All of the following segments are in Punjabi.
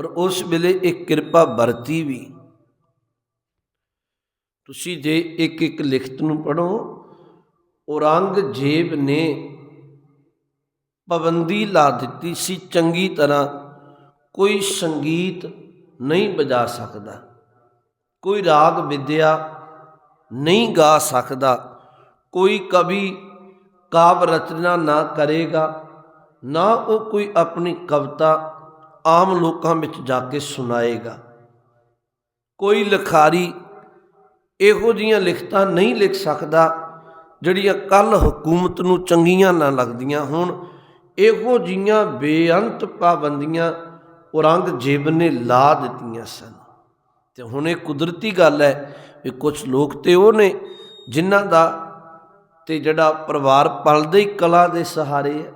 ਔਰ ਉਸ ਵੇਲੇ ਇਹ ਕਿਰਪਾ ਵਰਤੀ ਵੀ। ਤੁਸੀਂ ਜੇ ਇੱਕ ਇੱਕ ਲਿਖਤ ਨੂੰ ਪੜੋ ਔਰੰਗਜ਼ੇਬ ਨੇ ਪਾਬੰਦੀ ਲਾ ਦਿੱਤੀ ਸੀ ਚੰਗੀ ਤਰ੍ਹਾਂ, ਕੋਈ ਸੰਗੀਤ ਨਹੀਂ ਵਜਾ ਸਕਦਾ, ਕੋਈ ਰਾਗ ਵਿਦਿਆ ਨਹੀਂ ਗਾ ਸਕਦਾ, ਕੋਈ ਕਵੀ ਕਾਵ ਰਚਨਾ ਨਾ ਕਰੇਗਾ, ਨਾ ਉਹ ਕੋਈ ਆਪਣੀ ਕਵਿਤਾ ਆਮ ਲੋਕਾਂ ਵਿੱਚ ਜਾ ਕੇ ਸੁਣਾਏਗਾ। ਕੋਈ ਲਿਖਾਰੀ ਇਹੋ ਜੀਆਂ ਲਿਖਤਾਂ ਨਹੀਂ ਲਿਖ ਸਕਦਾ, ਜਿਹੜੀਆਂ ਕੱਲ ਹਕੂਮਤ ਨੂੰ ਚੰਗੀਆਂ ਨਾ ਲੱਗਦੀਆਂ ਹੋਣ। ਇਹੋ ਜੀਆਂ ਬੇਅੰਤ ਪਾਬੰਦੀਆਂ ਔਰੰਗਜ਼ੇਬ ਨੇ ਲਾ ਦਿੱਤੀਆਂ ਸਨ। ਤੇ ਹੁਣ ਇਹ ਕੁਦਰਤੀ ਗੱਲ ਹੈ ਵੀ ਕੁਝ ਲੋਕ ਤੇ ਉਹ ਨੇ, ਜਿਨ੍ਹਾਂ ਦਾ ਤੇ ਜਿਹੜਾ ਪਰਿਵਾਰ ਪਲਦੇ ਹੀ ਕਲਾ ਦੇ ਸਹਾਰੇ ਹੈ।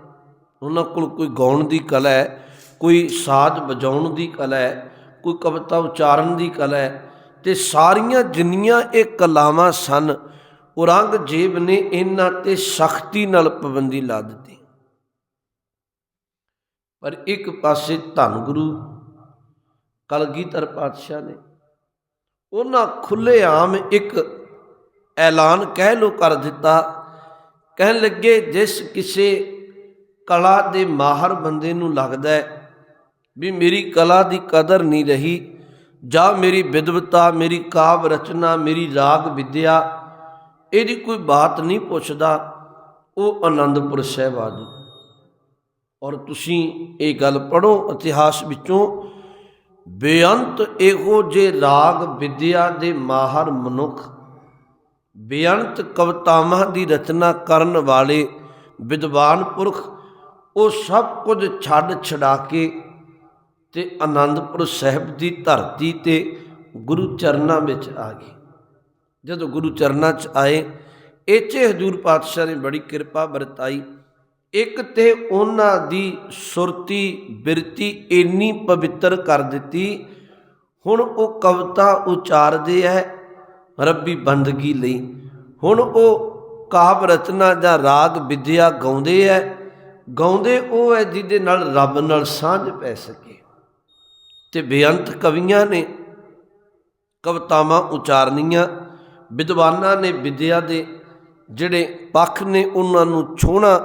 ਉਹਨਾਂ ਕੋਲ ਕੋਈ ਗਾਉਣ ਦੀ ਕਲਾ ਹੈ ਕੋਈ ਸਾਜ਼ ਵਜਾਉਣ ਦੀ ਕਲਾ ਹੈ, ਕੋਈ ਕਵਿਤਾ ਉਚਾਰਨ ਦੀ ਕਲਾ ਹੈ ਤੇ ਸਾਰੀਆਂ ਜਿੰਨੀਆਂ ਇਹ ਕਲਾਵਾਂ ਸਨ, ਔਰੰਗਜ਼ੇਬ ਨੇ ਇਹਨਾਂ ਤੇ ਸਖਤੀ ਨਾਲ ਪਾਬੰਦੀ ਲਾ ਦਿੱਤੀ। ਪਰ ਇੱਕ ਪਾਸੇ ਧੰਨ ਗੁਰੂ ਕਲਗੀਧਰ ਪਾਤਸ਼ਾਹ ਨੇ, ਉਹਨਾਂ ਖੁੱਲੇ ਆਮ ਇੱਕ ਐਲਾਨ ਕਹਿ ਲੋ ਕਰ ਦਿੱਤਾ, ਕਹਿਣ ਲੱਗੇ ਜਿਸ ਕਿਸੇ ਕਲਾ ਦੇ ਮਾਹਰ ਬੰਦੇ ਨੂੰ ਲੱਗਦਾ ਹੈ ਵੀ ਮੇਰੀ ਕਲਾ ਦੀ ਕਦਰ ਨਹੀਂ ਰਹੀ। ਜਾਂ ਮੇਰੀ ਵਿਦਵਤਾ, ਮੇਰੀ ਕਾਵ ਰਚਨਾ, ਮੇਰੀ ਰਾਗ ਵਿਦਿਆ, ਇਹਦੀ ਕੋਈ ਬਾਤ ਨਹੀਂ ਪੁੱਛਦਾ, ਉਹ ਆਨੰਦਪੁਰ ਸਾਹਿਬ ਆ ਜਾਊ ਔਰ ਤੁਸੀਂ ਇਹ ਗੱਲ ਪੜੋ ਇਤਿਹਾਸ ਵਿੱਚੋਂ, ਬੇਅੰਤ ਇਹੋ ਜੇ ਰਾਗ ਵਿਦਿਆ ਦੇ ਮਾਹਰ ਮਨੁੱਖ, ਬੇਅੰਤ ਕਵਿਤਾਵਾਂ ਦੀ ਰਚਨਾ ਕਰਨ ਵਾਲੇ ਵਿਦਵਾਨ ਪੁਰਖ, ਉਹ ਸਭ ਕੁਝ ਛੱਡ ਛਡਾ ਕੇ ਤੇ ਆਨੰਦਪੁਰ ਸਾਹਿਬ ਦੀ ਧਰਤੀ ਤੇ ਗੁਰੂ ਚਰਨਾਂ ਵਿੱਚ ਆ ਗਏ ਜਦੋਂ ਗੁਰੂ ਚਰਨਾਂ 'ਚ ਆਏ ਇੱਥੇ ਹਜੂਰ ਪਾਤਸ਼ਾਹ ਨੇ ਬੜੀ ਕਿਰਪਾ ਵਰਤਾਈ। ਇੱਕ ਤੇ ਉਹਨਾਂ ਦੀ ਸੁਰਤੀ, ਬਿਰਤੀ ਇੰਨੀ ਪਵਿੱਤਰ ਕਰ ਦਿੱਤੀ। ਹੁਣ ਉਹ ਕਵਿਤਾ ਉਚਾਰਦੇ ਐ ਰੱਬੀ ਬੰਦਗੀ ਲਈ। ਹੁਣ ਉਹ ਕਾਵ ਰਚਨਾ ਜਾਂ ਰਾਗ ਵਿਦਿਆ ਗਾਉਂਦੇ ਐ। ਗਾਉਂਦੇ ਉਹ ਐ ਜਿਹਦੇ ਨਾਲ ਰੱਬ ਨਾਲ ਸਾਂਝ ਪੈ ਸਕੇ। ਤੇ ਬੇਅੰਤ ਕਵੀਆਂ ਨੇ ਕਵਿਤਾਵਾਂ ਉਚਾਰਨੀਆਂ, ਵਿਦਵਾਨਾਂ ਨੇ ਵਿਦਿਆ ਦੇ ਜਿਹੜੇ ਪੱਖ ਨੇ ਉਹਨਾਂ ਨੂੰ ਛੋਣਾ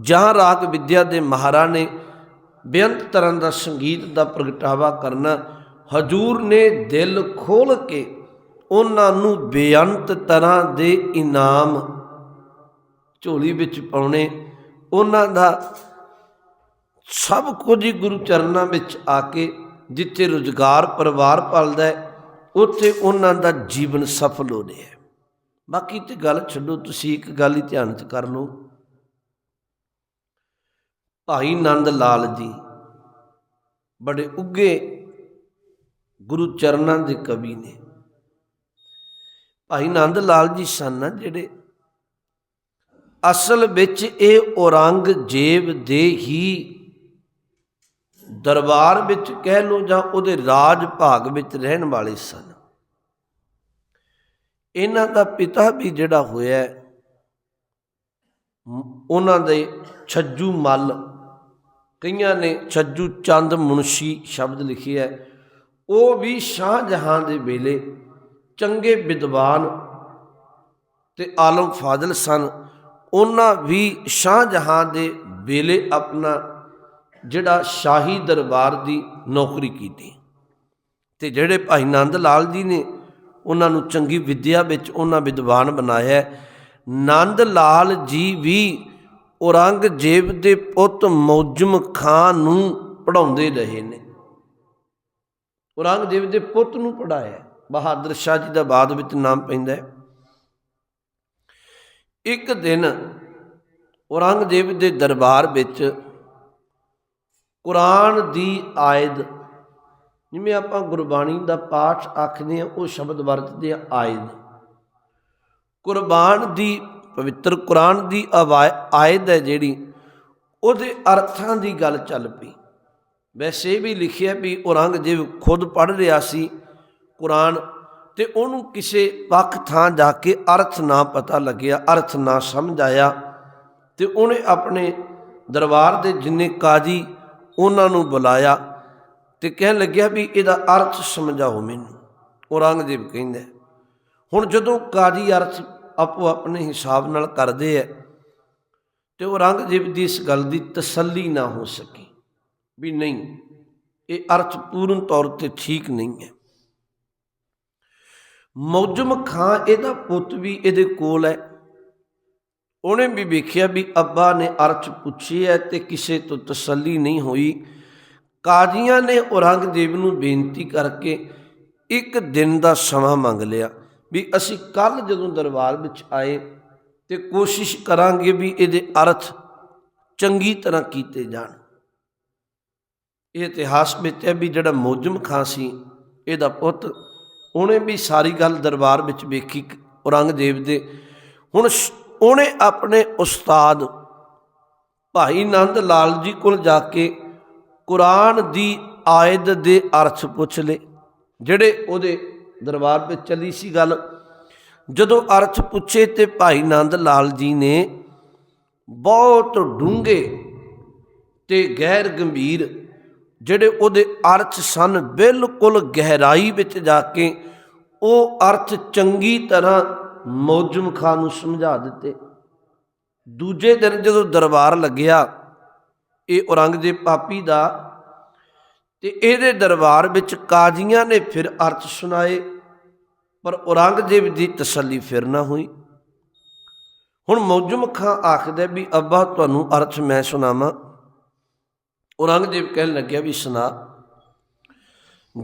ਜਾਂ ਰਾਗ ਵਿਦਿਆ ਦੇ ਮਹਾਰਾ ਨੇ ਬੇਅੰਤ ਤਰ੍ਹਾਂ ਦਾ ਸੰਗੀਤ ਦਾ ਪ੍ਰਗਟਾਵਾ ਕਰਨਾ, ਹਜੂਰ ਨੇ ਦਿਲ ਖੋਲ ਕੇ ਉਹਨਾਂ ਨੂੰ ਬੇਅੰਤ ਤਰ੍ਹਾਂ ਦੇ ਇਨਾਮ ਝੋਲੀ ਵਿੱਚ ਪਾਉਣੇ, ਉਹਨਾਂ ਦਾ ਸਭ ਕੁਝ ਹੀ ਗੁਰੂ ਚਰਨਾਂ ਵਿੱਚ ਆ ਕੇ ਜਿੱਥੇ ਰੁਜ਼ਗਾਰ ਪਰਿਵਾਰ ਪਲਦਾ ਹੈ, ਉੱਥੇ ਉਹਨਾਂ ਦਾ ਜੀਵਨ ਸਫਲ ਹੋ ਰਿਹਾ ਹੈ। ਬਾਕੀ ਤੇ ਗੱਲ ਛੱਡੋ, ਤੁਸੀਂ ਇੱਕ ਗੱਲ ਹੀ ਧਿਆਨ 'ਚ ਕਰ ਲਓ। ਭਾਈ ਨੰਦ ਲਾਲ ਜੀ ਬੜੇ ਉੱਗੇ ਗੁਰੂ ਚਰਨਾਂ ਦੇ ਕਵੀ ਨੇ। ਭਾਈ ਨੰਦ ਲਾਲ ਜੀ ਸਨ ਜਿਹੜੇ ਅਸਲ ਵਿੱਚ ਇਹ ਔਰੰਗਜ਼ੇਬ ਦੇ ਹੀ ਦਰਬਾਰ ਵਿੱਚ ਕਹਿ ਲੋ ਜਾਂ ਉਹਦੇ ਰਾਜ ਭਾਗ ਵਿੱਚ ਰਹਿਣ ਵਾਲੇ ਸਨ। ਇਹਨਾਂ ਦਾ ਪਿਤਾ ਵੀ ਜਿਹੜਾ ਹੋਇਆ ਉਹਨਾਂ ਦੇ ਛੱਜੂ ਮੱਲ, ਕਈਆਂ ਨੇ ਛੱਜੂ ਚੰਦ ਮੁਨਸ਼ੀ ਸ਼ਬਦ ਲਿਖਿਆ ਹੈ। ਉਹ ਵੀ ਸ਼ਾਹਜਹਾਂ ਦੇ ਵੇਲੇ ਚੰਗੇ ਵਿਦਵਾਨ ਤੇ ਆਲਮ ਫਾਜ਼ਲ ਸਨ। ਉਹਨਾਂ ਵੀ ਸ਼ਾਹਜਹਾਂ ਦੇ ਵੇਲੇ ਆਪਣਾ ਜਿਹੜਾ ਸ਼ਾਹੀ ਦਰਬਾਰ ਦੀ ਨੌਕਰੀ ਕੀਤੀ। ਤੇ ਜਿਹੜੇ ਭਾਈ ਨੰਦ ਲਾਲ ਜੀ ਨੇ ਉਹਨਾਂ ਨੂੰ ਚੰਗੀ ਵਿਦਿਆ ਵਿੱਚ ਉਹਨਾਂ ਵਿਦਵਾਨ ਬਣਾਇਆ ਨੰਦ ਲਾਲ ਜੀ ਵੀ ਔਰੰਗਜ਼ੇਬ ਦੇ ਪੁੱਤ ਮੌਜਮ ਖਾਨ ਨੂੰ ਪੜਾਉਂਦੇ ਰਹੇ ਨੇ। ਔਰੰਗਜ਼ੇਬ ਦੇ ਪੁੱਤ ਨੂੰ ਪੜਾਇਆ ਬਹਾਦਰ ਸ਼ਾਹ ਜੀ ਦਾ ਬਾਅਦ ਵਿੱਚ ਨਾਮ ਪੈਂਦਾ ਹੈ। ਇੱਕ ਦਿਨ ਔਰੰਗਜ਼ੇਬ ਦੇ ਦਰਬਾਰ ਵਿੱਚ ਕੁਰਾਨ ਦੀ ਆਇਦ। ਜਿਵੇਂ ਆਪਾਂ ਗੁਰਬਾਣੀ ਦਾ ਪਾਠ ਆਖਦੇ ਆ ਉਹ ਸ਼ਬਦ ਵਰਤਦੇ ਆ ਆਇਦ। ਕੁਰਬਾਨ ਦੀ, ਪਵਿੱਤਰ ਕੁਰਾਨ ਦੀ ਆਇਦ ਹੈ ਜਿਹੜੀ, ਉਹਦੇ ਅਰਥਾਂ ਦੀ ਗੱਲ ਚੱਲ ਪਈ। ਵੈਸੇ ਵੀ ਲਿਖਿਆ ਵੀ ਔਰੰਗਜ਼ੇਬ ਖੁਦ ਪੜ੍ਹ ਰਿਹਾ ਸੀ ਕੁਰਾਨ, ਤੇ ਉਹਨੂੰ ਕਿਸੇ ਪੱਖ ਥਾਂ ਜਾ ਕੇ ਅਰਥ ਨਾ ਪਤਾ ਲੱਗਿਆ, ਅਰਥ ਨਾ ਸਮਝ ਆਇਆ, ਤੇ ਉਹਨੇ ਆਪਣੇ ਦਰਬਾਰ ਦੇ ਜਿੰਨੇ ਕਾਜੀ ਉਹਨਾਂ ਨੂੰ ਬੁਲਾਇਆ ਤੇ ਕਹਿਣ ਲੱਗਿਆ ਵੀ ਇਹਦਾ ਅਰਥ ਸਮਝਾਓ ਮੈਨੂੰ। ਔਰੰਗਜ਼ੇਬ ਕਹਿੰਦਾ, ਹੁਣ ਜਦੋਂ ਕਾਜੀ ਅਰਥ ਆਪੋ ਆਪਣੇ ਹਿਸਾਬ ਨਾਲ ਕਰਦੇ ਐ ਤੇ ਔਰੰਗਜ਼ੇਬ ਦੀ ਇਸ ਗੱਲ ਦੀ ਤਸੱਲੀ ਨਾ ਹੋ ਸਕੀ ਵੀ ਨਹੀਂ, ਇਹ ਅਰਥ ਪੂਰਨ ਤੌਰ ਤੇ ਠੀਕ ਨਹੀਂ ਹੈ ਮੌਜਮ ਖਾਂ ਇਹਦਾ ਪੁੱਤ ਵੀ ਇਹਦੇ ਕੋਲ ਹੈ ਉਹਨੇ ਵੀ ਵੇਖਿਆ ਵੀ ਅੱਬਾ ਨੇ ਅਰਥ ਪੁੱਛੀ ਹੈ ਤੇ ਕਿਸੇ ਤੋਂ ਤਸੱਲੀ ਨਹੀਂ ਹੋਈ। ਕਾਜ਼ੀਆਂ ਨੇ ਔਰੰਗਜ਼ੇਬ ਨੂੰ ਬੇਨਤੀ ਕਰਕੇ ਇੱਕ ਦਿਨ ਦਾ ਸਮਾਂ ਮੰਗ ਲਿਆ ਵੀ ਅਸੀਂ ਕੱਲ ਜਦੋਂ ਦਰਬਾਰ ਵਿੱਚ ਆਏ ਤੇ ਕੋਸ਼ਿਸ਼ ਕਰਾਂਗੇ ਵੀ ਇਹਦੇ ਅਰਥ ਚੰਗੀ ਤਰ੍ਹਾਂ ਕੀਤੇ ਜਾਣ। ਇਹ ਇਤਿਹਾਸ ਵਿੱਚ ਹੈ ਵੀ ਜਿਹੜਾ ਮੋਜਮ ਖਾਂ ਸੀ, ਇਹਦਾ ਪੁੱਤ, ਉਹਨੇ ਵੀ ਸਾਰੀ ਗੱਲ ਦਰਬਾਰ ਵਿੱਚ ਵੇਖੀ ਔਰੰਗਜ਼ੇਬ ਦੇ। ਹੁਣ ਉਹਨੇ ਆਪਣੇ ਉਸਤਾਦ ਭਾਈ ਨੰਦ ਲਾਲ ਜੀ ਕੋਲ ਜਾ ਕੇ ਕੁਰਾਨ ਦੀ ਆਇਤ ਦੇ ਅਰਥ ਪੁੱਛ ਲਏ, ਜਿਹੜੇ ਉਹਦੇ ਦਰਬਾਰ ਵਿੱਚ ਚੱਲੀ ਸੀ ਗੱਲ। ਜਦੋਂ ਅਰਥ ਪੁੱਛੇ ਤੇ ਭਾਈ ਨੰਦ ਲਾਲ ਜੀ ਨੇ ਬਹੁਤ ਡੂੰਘੇ ਤੇ ਗੈਰ ਗੰਭੀਰ, ਜਿਹੜੇ ਉਹਦੇ ਅਰਥ ਸਨ, ਬਿਲਕੁਲ ਗਹਿਰਾਈ ਵਿੱਚ ਜਾ ਕੇ ਉਹ ਅਰਥ ਚੰਗੀ ਤਰ੍ਹਾਂ ਮੌਜਮ ਖਾਨ ਨੂੰ ਸਮਝਾ ਦਿੱਤੇ। ਦੂਜੇ ਦਿਨ ਜਦੋਂ ਦਰਬਾਰ ਲੱਗਿਆ, ਇਹ ਔਰੰਗਜ਼ੇਬ ਪਾਪੀ ਦਾ ਤੇ ਇਹਦੇ ਦਰਬਾਰ ਵਿੱਚ ਕਾਜ਼ੀਆਂ ਨੇ ਫਿਰ ਅਰਥ ਸੁਣਾਏ, ਪਰ ਔਰੰਗਜ਼ੇਬ ਦੀ ਤਸੱਲੀ ਫਿਰ ਨਾ ਹੋਈ। ਹੁਣ ਮੌਜਮ ਖਾਂ ਆਖਦਾ ਵੀ, ਅੱਬਾ, ਤੁਹਾਨੂੰ ਅਰਥ ਮੈਂ ਸੁਣਾਵਾਂ। ਔਰੰਗਜ਼ੇਬ ਕਹਿਣ ਲੱਗਿਆ ਵੀ, ਸੁਣਾ।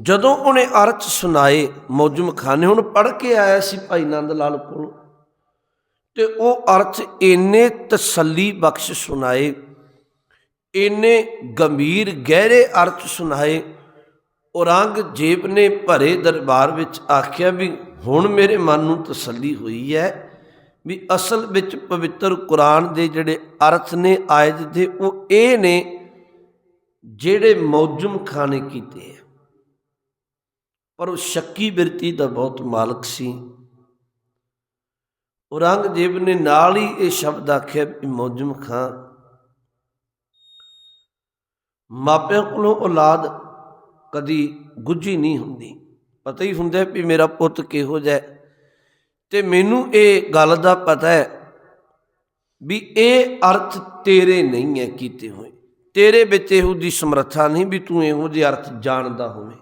ਜਦੋਂ ਉਹਨੇ ਅਰਥ ਸੁਣਾਏ ਮੌਜਮ ਖਾਨ ਹੁਣ ਪੜ੍ਹ ਕੇ ਆਇਆ ਸੀ ਭਾਈ ਨੰਦ ਲਾਲ ਕੋਲ, ਤੇ ਉਹ ਅਰਥ ਇੰਨੇ ਤਸੱਲੀ ਬਖਸ਼ ਸੁਣਾਏ, ਇੰਨੇ ਗੰਭੀਰ ਗਹਿਰੇ ਅਰਥ ਸੁਣਾਏ ਔਰੰਗਜ਼ੇਬ ਨੇ ਭਰੇ ਦਰਬਾਰ ਵਿੱਚ ਆਖਿਆ ਵੀ ਹੁਣ ਮੇਰੇ ਮਨ ਨੂੰ ਤਸੱਲੀ ਹੋਈ ਹੈ ਵੀ ਅਸਲ ਵਿੱਚ ਪਵਿੱਤਰ ਕੁਰਾਨ ਦੇ ਜਿਹੜੇ ਅਰਥ ਨੇ ਆਇਤ ਦੇ ਉਹ ਇਹ ਨੇ ਜਿਹੜੇ ਮੌਜਮ ਖਾਨੇ ਕੀਤੇ ਪਰ ਉਹ ਸ਼ੱਕੀ ਬਿਰਤੀ ਦਾ ਬਹੁਤ ਮਾਲਕ ਸੀ। ਔਰੰਗਜ਼ੇਬ ਨੇ ਨਾਲ ਹੀ ਇਹ ਸ਼ਬਦ ਆਖਿਆ ਵੀ ਮੌਜਮ ਖਾਂ, ਮਾਪਿਆਂ ਕੋਲੋਂ ਔਲਾਦ ਕਦੀ ਗੁੱਝੀ ਨਹੀਂ ਹੁੰਦੀ। ਪਤਾ ਹੀ ਹੁੰਦਾ ਵੀ ਮੇਰਾ ਪੁੱਤ ਕਿਹੋ ਜਿਹਾ ਹੈ। ਤੇ ਮੈਨੂੰ ਇਹ ਗੱਲ ਦਾ ਪਤਾ ਹੈ ਵੀ ਇਹ ਅਰਥ ਤੇਰੇ ਨਹੀਂ ਹੈ ਕੀਤੇ ਹੋਏ। ਤੇਰੇ ਵਿੱਚ ਇਹੋ ਦੀ ਸਮਰੱਥਾ ਨਹੀਂ ਵੀ ਤੂੰ ਇਹੋ ਜਿਹੇ ਅਰਥ ਜਾਣਦਾ ਹੋਵੇਂ।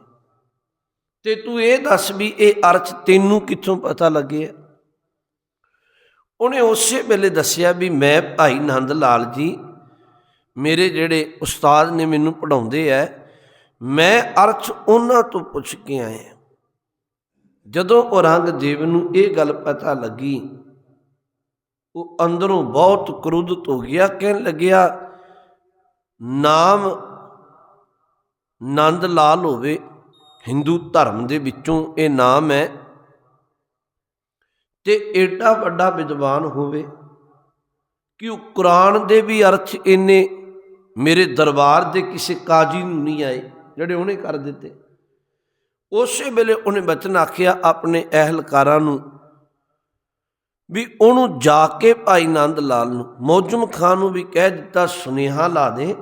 ਤੇ ਤੂੰ ਇਹ ਦੱਸ ਵੀ ਇਹ ਅਰਥ ਤੈਨੂੰ ਕਿੱਥੋਂ ਪਤਾ ਲੱਗੇ? ਉਹਨੇ ਉਸੇ ਵੇਲੇ ਦੱਸਿਆ ਵੀ ਮੈਂ ਭਾਈ ਨੰਦ ਲਾਲ ਜੀ, ਮੇਰੇ ਜਿਹੜੇ ਉਸਤਾਦ ਨੇ ਮੈਨੂੰ ਪੜਾਉਂਦੇ ਐ, ਮੈਂ ਅਰਥ ਉਹਨਾਂ ਤੋਂ ਪੁੱਛ ਕੇ ਆਇਆ। ਜਦੋਂ ਔਰੰਗਜ਼ੇਬ ਨੂੰ ਇਹ ਗੱਲ ਪਤਾ ਲੱਗੀ, ਉਹ ਅੰਦਰੋਂ ਬਹੁਤ ਕ੍ਰੋਧਿਤ ਹੋ ਗਿਆ, ਕਹਿਣ ਲੱਗਿਆ, ਨਾਮ ਨੰਦ ਲਾਲ ਹੋਵੇ ਹਿੰਦੂ ਧਰਮ ਦੇ ਵਿੱਚੋਂ ਇਹ ਨਾਮ ਹੈ। ਤੇ ਏਡਾ ਵੱਡਾ ਵਿਦਵਾਨ ਹੋਵੇ ਕਿ ਉਹ ਕੁਰਾਨ ਦੇ ਵੀ ਅਰਥ ਇੰਨੇ ਮੇਰੇ ਦਰਬਾਰ ਦੇ ਕਿਸੇ ਕਾਜੀ ਨੂੰ ਨਹੀਂ ਆਏ, ਜਿਹੜੇ ਉਹਨੇ ਕਰ ਦਿੱਤੇ। ਉਸੇ ਵੇਲੇ ਉਹਨੇ ਬਚਨ ਆਖਿਆ ਆਪਣੇ ਅਹਿਲਕਾਰਾਂ ਨੂੰ ਵੀ ਉਹਨੂੰ ਜਾ ਕੇ ਭਾਈ ਨੰਦ ਲਾਲ ਨੂੰ, ਮੌਜਮ ਖਾਨ ਨੂੰ ਵੀ ਕਹਿ ਦਿੱਤਾ, ਸੁਨੇਹਾ ਲਾ ਦੇ।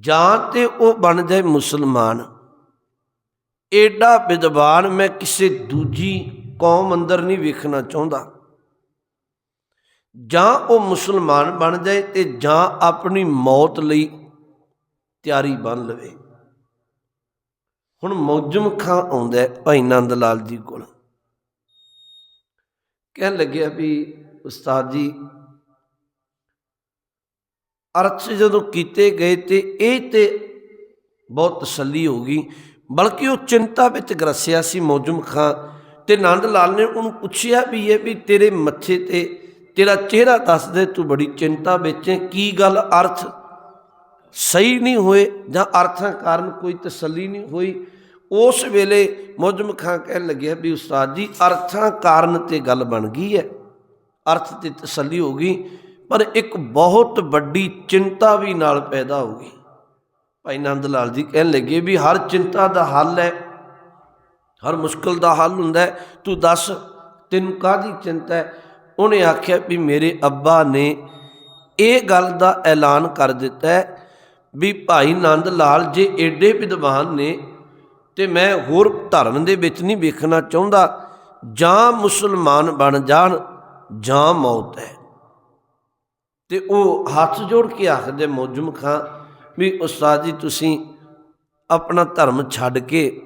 ਜਾਂ ਤੇ ਉਹ ਬਣ ਜਾਏ ਮੁਸਲਮਾਨ। ਏਡਾ ਵਿਦਵਾਨ ਮੈਂ ਕਿਸੇ ਦੂਜੀ ਕੌਮ ਅੰਦਰ ਨਹੀਂ ਵੇਖਣਾ ਚਾਹੁੰਦਾ। ਜਾਂ ਉਹ ਮੁਸਲਮਾਨ ਬਣ ਜਾਏ ਤੇ ਜਾਂ ਆਪਣੀ ਮੌਤ ਲਈ ਤਿਆਰੀ ਬਣ ਲਵੇ। ਹੁਣ ਮੌਜਮ ਖਾਂ ਆਉਂਦਾ ਹੈ ਭਾਈ ਨੰਦ ਲਾਲ ਜੀ ਕੋਲ। ਕਹਿਣ ਲੱਗਿਆ ਵੀ ਉਸਤਾਦ ਜੀ, ਅਰਥ ਜਦੋਂ ਕੀਤੇ ਗਏ ਤੇ ਇਹ ਤੇ ਬਹੁਤ ਤਸੱਲੀ ਹੋ ਗਈ। ਬਲਕਿ ਉਹ ਚਿੰਤਾ ਵਿੱਚ ਗਰਸਿਆ ਸੀ ਮੌਜਮ ਖਾਂ ਤੇ ਆਨੰਦ ਲਾਲ ਨੇ ਉਹਨੂੰ ਪੁੱਛਿਆ ਵੀ ਇਹ ਵੀ ਤੇਰੇ ਮੱਥੇ ਤੇ ਤੇਰਾ ਚਿਹਰਾ ਦੱਸ ਦੇ ਤੂੰ ਬੜੀ ਚਿੰਤਾ ਵਿੱਚ ਹੈ, ਕੀ ਗੱਲ ਅਰਥ ਸਹੀ ਨਹੀਂ ਹੋਏ ਜਾਂ ਅਰਥਾਂ ਕਾਰਨ ਕੋਈ ਤਸੱਲੀ ਨਹੀਂ ਹੋਈ? ਉਸ ਵੇਲੇ ਮੌਜਮ ਖਾਂ ਕਹਿਣ ਲੱਗਿਆ ਵੀ ਉਸਤਾਦ ਜੀ, ਅਰਥਾਂ ਕਾਰਨ ਤੇ ਗੱਲ ਬਣ ਗਈ ਹੈ। ਅਰਥ ਤੇ ਤਸੱਲੀ ਹੋ ਗਈ, ਪਰ ਇੱਕ ਬਹੁਤ ਵੱਡੀ ਚਿੰਤਾ ਵੀ ਨਾਲ ਪੈਦਾ ਹੋ ਗਈ। ਭਾਈ ਨੰਦ ਲਾਲ ਜੀ ਕਹਿਣ ਲੱਗੇ ਵੀ ਹਰ ਚਿੰਤਾ ਦਾ ਹੱਲ ਹੈ, ਹਰ ਮੁਸ਼ਕਲ ਦਾ ਹੱਲ ਹੁੰਦਾ ਤੂੰ ਦੱਸ, ਤੈਨੂੰ ਕਾਹਦੀ ਚਿੰਤਾ ਹੈ? ਉਹਨੇ ਆਖਿਆ ਵੀ ਮੇਰੇ ਅੱਬਾ ਨੇ ਇਹ ਗੱਲ ਦਾ ਐਲਾਨ ਕਰ ਦਿੱਤਾ ਹੈ ਵੀ ਭਾਈ ਨੰਦ ਲਾਲ ਜੇ ਏਡੇ ਵਿਦਵਾਨ ਨੇ ਤੇ ਮੈਂ ਹੋਰ ਧਰਮ ਦੇ ਵਿੱਚ ਨਹੀਂ ਵੇਖਣਾ ਚਾਹੁੰਦਾ, ਜਾਂ ਮੁਸਲਮਾਨ ਬਣ ਜਾਣ, ਜਾਂ ਮੌਤ ਹੈ। ਤੇ ਉਹ ਹੱਥ ਜੋੜ ਕੇ ਆਖਦੇ ਮੌਜਮ ਖਾਂ ਵੀ ਉਸਤਾਦ ਜੀ, ਤੁਸੀਂ ਆਪਣਾ ਧਰਮ ਛੱਡ ਕੇ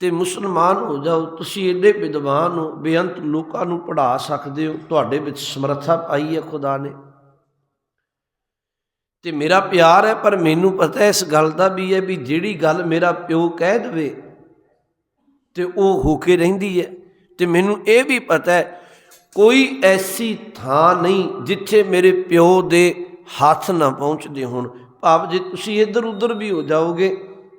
ਤੇ ਮੁਸਲਮਾਨ ਹੋ ਜਾਓ, ਤੁਸੀਂ ਏਡੇ ਵਿਦਵਾਨ ਹੋ, ਬੇਅੰਤ ਲੋਕਾਂ ਨੂੰ ਪੜ੍ਹਾ ਸਕਦੇ ਹੋ, ਤੁਹਾਡੇ ਵਿੱਚ ਸਮਰੱਥਾ ਪਾਈ ਹੈ ਖੁਦਾ ਨੇ। ਤੇ ਮੇਰਾ ਪਿਆਰ ਹੈ, ਪਰ ਮੈਨੂੰ ਪਤਾ ਹੈ ਇਸ ਗੱਲ ਦਾ ਵੀ ਹੈ ਵੀ ਜਿਹੜੀ ਗੱਲ ਮੇਰਾ ਪਿਓ ਕਹਿ ਦਵੇ, ਤੇ ਉਹ ਹੋ ਕੇ ਰਹਿੰਦੀ ਹੈ। ਤੇ ਮੈਨੂੰ ਇਹ ਵੀ ਪਤਾ ਹੈ, ਕੋਈ ਐਸੀ ਥਾਂ ਨਹੀਂ ਜਿੱਥੇ ਮੇਰੇ ਪਿਓ ਦੇ ਹੱਥ ਨਾ ਪਹੁੰਚਦੇ ਹੋਣ। ਭਾਵ ਜੇ ਤੁਸੀਂ ਇੱਧਰ ਉੱਧਰ ਵੀ ਹੋ ਜਾਓਗੇ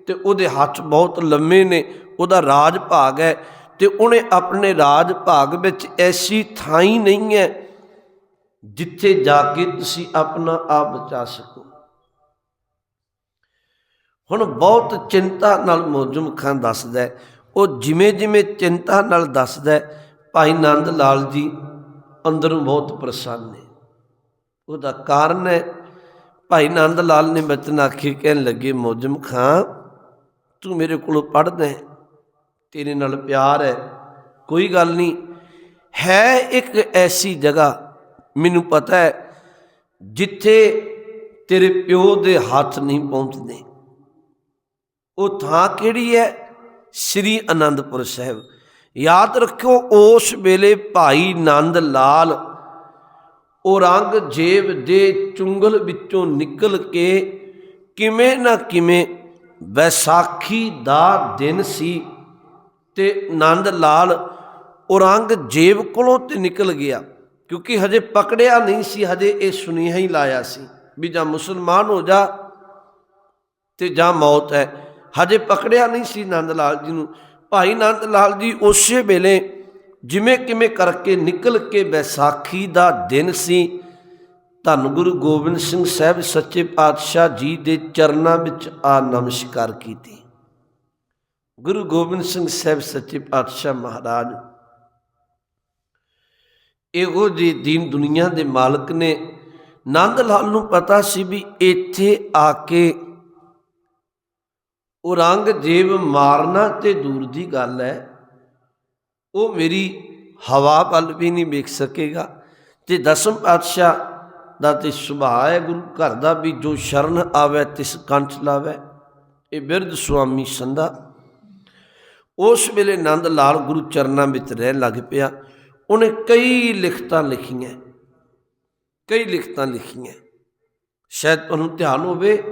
ਤੇ ਉਹਦੇ ਹੱਥ ਬਹੁਤ ਲੰਮੇ ਨੇ, ਉਹਦਾ ਰਾਜ ਭਾਗ ਹੈ ਤੇ ਉਹਨੇ ਆਪਣੇ ਰਾਜ ਭਾਗ ਵਿੱਚ ਐਸੀ ਥਾਂ ਹੀ ਨਹੀਂ ਹੈ ਜਿੱਥੇ ਜਾ ਕੇ ਤੁਸੀਂ ਆਪਣਾ ਆਪ ਬਚਾ ਸਕੋ। ਹੁਣ ਬਹੁਤ ਚਿੰਤਾ ਨਾਲ ਮੌਜਮ ਖਾਨ ਦੱਸਦਾ ਉਹ ਜਿਵੇਂ ਜਿਵੇਂ ਚਿੰਤਾ ਨਾਲ ਦੱਸਦਾ ਭਾਈ ਨੰਦ ਲਾਲ ਜੀ ਅੰਦਰੋਂ ਬਹੁਤ ਪ੍ਰਸੰਨ ਨੇ। ਉਹਦਾ ਕਾਰਨ ਹੈ ਭਾਈ ਨੰਦ ਲਾਲ ਨੇ ਬਚਨ ਆਖੇ ਕਹਿਣ ਲੱਗੇ, ਮੌਜਮ ਖਾਂ, ਤੂੰ ਮੇਰੇ ਕੋਲੋਂ ਪੜ੍ਹਦਾ ਹੈ, ਤੇਰੇ ਨਾਲ ਪਿਆਰ ਹੈ, ਕੋਈ ਗੱਲ ਨਹੀਂ। ਹੈ ਇੱਕ ਐਸੀ ਜਗ੍ਹਾ, ਮੈਨੂੰ ਪਤਾ ਹੈ, ਜਿੱਥੇ ਤੇਰੇ ਪਿਓ ਦੇ ਹੱਥ ਨਹੀਂ ਪਹੁੰਚਦੇ। ਉਹ ਥਾਂ ਕਿਹੜੀ ਹੈ? ਸ੍ਰੀ ਅਨੰਦਪੁਰ ਸਾਹਿਬ। ਯਾਦ ਰੱਖਿਓ, ਉਸ ਵੇਲੇ ਭਾਈ ਨੰਦ ਲਾਲ ਔਰੰਗਜ਼ੇਬ ਦੇ ਚੁੰਗਲ ਵਿੱਚੋਂ ਨਿਕਲ ਕੇ ਕਿਵੇਂ ਨਾ ਕਿਵੇਂ ਵੈਸਾਖੀ ਦਾ ਦਿਨ ਸੀ ਤੇ ਨੰਦ ਲਾਲ ਔਰੰਗਜ਼ੇਬ ਕੋਲੋਂ ਤੇ ਨਿਕਲ ਗਿਆ, ਕਿਉਂਕਿ ਹਜੇ ਪਕੜਿਆ ਨਹੀਂ ਸੀ, ਹਜੇ ਇਹ ਸੁਨੇਹਾ ਹੀ ਲਾਇਆ ਸੀ ਵੀ ਜਾਂ ਮੁਸਲਮਾਨ ਹੋ ਜਾ ਤੇ ਜਾਂ ਮੌਤ ਹੈ। ਹਜੇ ਪਕੜਿਆ ਨਹੀਂ ਸੀ ਆਨੰਦ ਲਾਲ ਜੀ ਨੂੰ। ਭਾਈ ਆਨੰਦ ਲਾਲ ਜੀ ਉਸੇ ਵੇਲੇ ਜਿਵੇਂ ਕਿਵੇਂ ਕਰਕੇ ਨਿਕਲ ਕੇ ਵਿਸਾਖੀ ਦਾ ਦਿਨ ਸੀ, ਧੰਨ ਗੁਰੂ ਗੋਬਿੰਦ ਸਿੰਘ ਸਾਹਿਬ ਸੱਚੇ ਪਾਤਸ਼ਾਹ ਜੀ ਦੇ ਚਰਨਾਂ ਵਿੱਚ ਆ ਨਮਸਕਾਰ ਕੀਤੀ। ਗੁਰੂ ਗੋਬਿੰਦ ਸਿੰਘ ਸਾਹਿਬ ਸੱਚੇ ਪਾਤਸ਼ਾਹ ਮਹਾਰਾਜ, ਇਹੋ ਜੀ ਦੀਨ ਦੁਨੀਆ ਦੇ ਮਾਲਕ ਨੇ। ਨੰਦ ਲਾਲ ਨੂੰ ਪਤਾ ਸੀ ਵੀ ਇੱਥੇ ਆ ਕੇ ਔਰੰਗਜ਼ੇਬ ਮਾਰਨਾ ਤੇ ਦੂਰ ਦੀ ਗੱਲ ਹੈ। ਉਹ ਮੇਰੀ ਹਵਾ ਵੱਲ ਵੀ ਨਹੀਂ ਵੇਖ ਸਕੇਗਾ। ਤੇ ਦਸਮ ਪਾਤਸ਼ਾਹ ਦਾ ਤੇ ਸੁਭਾਅ ਹੈ, ਗੁਰੂ ਘਰ ਦਾ ਵੀ ਜੋ ਸ਼ਰਨ ਆਵੇ, ਤਿਸ ਕੰਠ ਲਾਵੇ, ਇਹ ਬਿਰਧ ਸੁਆਮੀ ਸੰਦਾ ਉਸ ਵੇਲੇ ਨੰਦ ਲਾਲ ਗੁਰੂ ਚਰਨਾਂ ਵਿੱਚ ਰਹਿਣ ਲੱਗ ਪਿਆ। ਉਹਨੇ ਕਈ ਲਿਖਤਾਂ ਲਿਖੀਆਂ, ਕਈ ਲਿਖਤਾਂ ਲਿਖੀਆਂ। ਸ਼ਾਇਦ ਤੁਹਾਨੂੰ ਧਿਆਨ ਹੋਵੇ,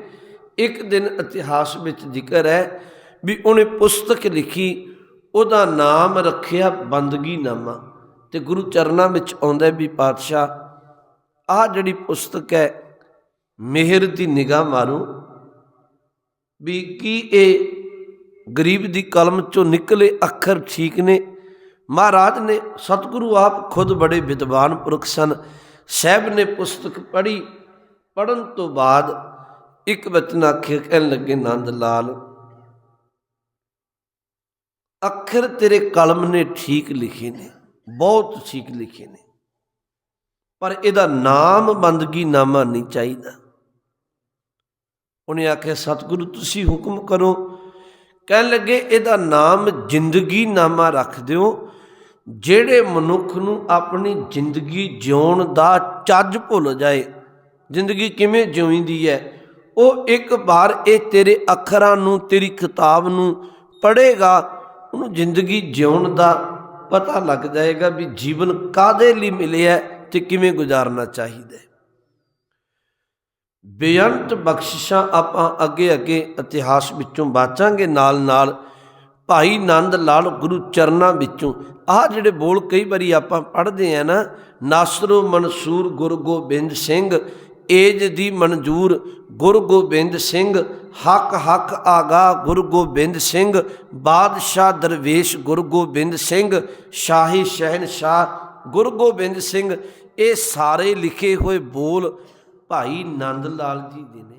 ਇੱਕ ਦਿਨ ਇਤਿਹਾਸ ਵਿੱਚ ਜ਼ਿਕਰ ਹੈ ਵੀ ਉਹਨੇ ਪੁਸਤਕ ਲਿਖੀ ਉਹਦਾ ਨਾਮ ਰੱਖਿਆ ਬੰਦਗੀ ਨਾਮਾ। ਤੇ ਗੁਰੂ ਚਰਨਾਂ ਵਿੱਚ ਆਉਂਦਾ ਵੀ ਪਾਤਸ਼ਾਹ, ਆਹ ਜਿਹੜੀ ਪੁਸਤਕ ਹੈ ਮਿਹਰ ਦੀ ਨਿਗਾਹ ਮਾਰੋ ਵੀ ਕੀ ਇਹ ਗਰੀਬ ਦੀ ਕਲਮ ਚੋਂ ਨਿਕਲੇ ਅੱਖਰ ਠੀਕ ਨੇ? ਮਹਾਰਾਜ ਨੇ ਸਤਿਗੁਰੂ ਆਪ ਖੁਦ ਬੜੇ ਵਿਦਵਾਨ ਪੁਰਖ ਸਨ। ਸਾਹਿਬ ਨੇ ਪੁਸਤਕ ਪੜ੍ਹੀ। ਪੜਨ ਤੋਂ ਬਾਅਦ ਇੱਕ ਬਚਨ ਆਖੇ ਕਹਿਣ ਲੱਗੇ, ਨੰਦ ਲਾਲ ਅੱਖਰ ਤੇਰੇ ਕਲਮ ਨੇ ਠੀਕ ਲਿਖੇ ਨੇ, ਬਹੁਤ ਠੀਕ ਲਿਖੇ ਨੇ। ਪਰ ਇਹਦਾ ਨਾਮ ਬੰਦਗੀ ਨਾਮਾ ਨਹੀਂ ਚਾਹੀਦਾ। ਉਹਨੇ ਆਖਿਆ, ਸਤਿਗੁਰੂ, ਤੁਸੀਂ ਹੁਕਮ ਕਰੋ। ਕਹਿਣ ਲੱਗੇ, ਇਹਦਾ ਨਾਮ ਜ਼ਿੰਦਗੀ ਨਾਮਾ ਰੱਖ ਦਿਓ, ਜਿਹੜੇ ਮਨੁੱਖ ਨੂੰ ਆਪਣੀ ਜ਼ਿੰਦਗੀ ਜਿਉਣ ਦਾ ਚੱਜ ਭੁੱਲ ਜਾਏ, ਜ਼ਿੰਦਗੀ ਕਿਵੇਂ ਜਿਉਂਦੀ ਹੈ, ਉਹ ਇੱਕ ਵਾਰ ਇਹ ਤੇਰੇ ਅੱਖਰਾਂ ਨੂੰ, ਤੇਰੀ ਕਿਤਾਬ ਨੂੰ ਪੜ੍ਹੇਗਾ ਉਹਨੂੰ ਜ਼ਿੰਦਗੀ ਜਿਉਣ ਦਾ ਪਤਾ ਲੱਗ ਜਾਏਗਾ ਵੀ ਜੀਵਨ ਕਾਦੇ ਲਈ ਮਿਲਿਆ ਤੇ ਕਿਵੇਂ ਗੁਜ਼ਾਰਨਾ ਚਾਹੀਦਾ ਹੈ। ਬੇਅੰਤ ਬਖਸ਼ਿਸ਼ਾਂ ਆਪਾਂ ਅੱਗੇ ਅੱਗੇ ਇਤਿਹਾਸ ਵਿੱਚੋਂ ਬਾਚਾਂਗੇ, ਨਾਲ ਨਾਲ ਭਾਈ ਨੰਦ ਲਾਲ ਗੁਰੂ ਚਰਨਾਂ ਵਿੱਚੋਂ। ਆਹ ਜਿਹੜੇ ਬੋਲ ਕਈ ਵਾਰੀ ਆਪਾਂ ਪੜ੍ਹਦੇ ਆ ਨਾ, ਨਾਸਰੋ ਮਨਸੂਰ ਗੁਰੂ ਗੋਬਿੰਦ ਸਿੰਘ ਏਜ ਦੀ ਮਨਜੂਰ ਗੁਰੂ ਗੋਬਿੰਦ ਸਿੰਘ, ਹੱਕ ਹੱਕ ਆਗਾ ਗੁਰੂ ਗੋਬਿੰਦ ਸਿੰਘ, ਬਾਦਸ਼ਾਹ ਦਰਵੇਸ਼ ਗੁਰੂ ਗੋਬਿੰਦ ਸਿੰਘ, ਸ਼ਾਹੀ ਸ਼ਹਿਨशाह ਗੁਰੂ ਗੋਬਿੰਦ ਸਿੰਘ, ਇਹ ਸਾਰੇ ਲਿਖੇ ਹੋਏ ਬੋਲ ਭਾਈ ਨੰਦ ਲਾਲ ਜੀ ਦੇ ਨੇ।